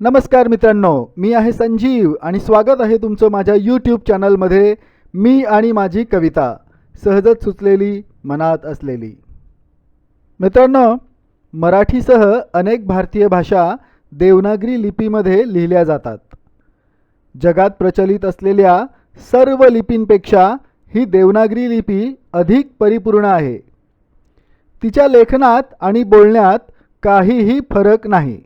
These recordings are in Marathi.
नमस्कार मित्रांनो मी आहे संजीव आणि स्वागत आहे तुमचं माझ्या यूट्यूब चॅनलमध्ये मी आणि माझी कविता सहजच सुचलेली मनात असलेली. मित्रांनो मराठीसह अनेक भारतीय भाषा देवनागरी लिपीमध्ये लिहिल्या जातात. जगात प्रचलित असलेल्या सर्व लिपींपेक्षा ही देवनागरी लिपी अधिक परिपूर्ण आहे. तिच्या लेखनात आणि बोलण्यात काहीही फरक नाही.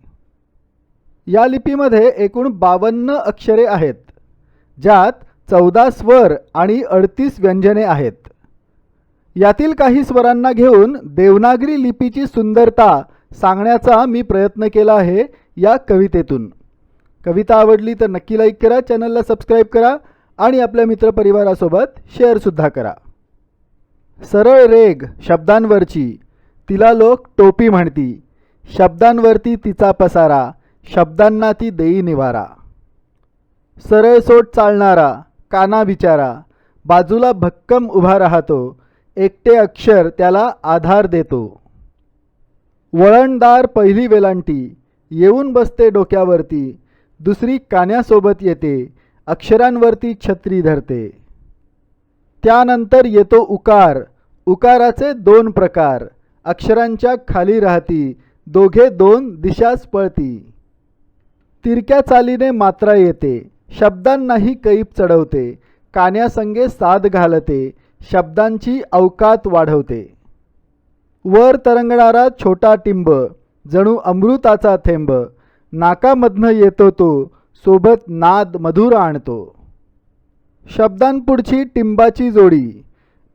या लिपीमध्ये एकूण बावन्न अक्षरे आहेत ज्यात चौदा स्वर आणि अडतीस व्यंजने आहेत. यातील काही स्वरांना घेऊन देवनागरी लिपीची सुंदरता सांगण्याचा मी प्रयत्न केला आहे या कवितेतून. कविता आवडली तर नक्की लाईक करा चॅनलला सबस्क्राईब करा आणि आपल्या मित्रपरिवारासोबत शेअरसुद्धा करा. सरळ रेग शब्दांवरची तिला लोक टोपी म्हणती शब्दांवरती तिचा पसारा शब्दांना ती देई निवारा. सरळसोट चालणारा काना बिचारा बाजूला भक्कम उभा राहतो एकटे अक्षर त्याला आधार देतो. वळणदार पहिली वेलांटी येऊन बसते डोक्यावरती दुसरी कान्यासोबत येते अक्षरांवरती छत्री धरते. त्यानंतर येतो उकार उकाराचे दोन प्रकार अक्षरांच्या खाली राहती दोघे दोन दिशाच पळती. तिरक्या चालीने मात्रा येते. शब्दांनाही कैप चढवते. कान्यासंगे साद घालते. शब्दांची अवकात वाढवते. वर तरंगणारा छोटा टिंब जणू अमृताचा थेंब. नाकामधनं येतो तो सोबत नाद मधुर आणतो. शब्दांपुढची टिंबाची जोडी.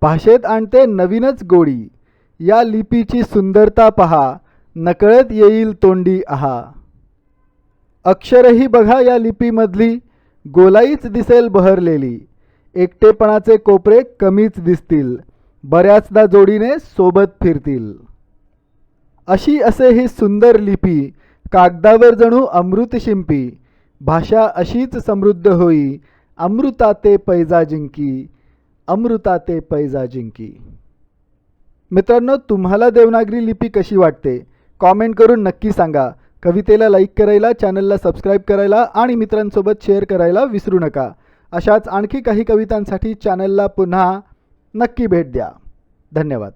भाषेत आणते नवीनच गोडी. या लिपीची सुंदरता पहा. नकळत येईल तोंडी आहा. अक्षरही बघा या लिपीमधली. गोलाईच दिसेल बहरलेली. एकटेपणाचे कोपरे कमीच दिसतील. बऱ्याचदा जोडीने सोबत फिरतील. अशी असे ही सुंदर लिपी कागदावर जणू अमृत शिंपी. भाषा अशीच समृद्ध होई. अमृता ते पैजा जिंकी. अमृता ते पैजा जिंकी. मित्रांनो तुम्हाला देवनागरी लिपी कशी वाटते? कॉमेंट करून नक्की सांगा. कवितेला लाईक करायला चॅनलला सबस्क्राईब करायला आणि मित्रांसोबत शेअर करायला विसरू नका. अशाच आणखी काही कवितांसाठी चॅनलला पुन्हा नक्की भेट द्या. धन्यवाद.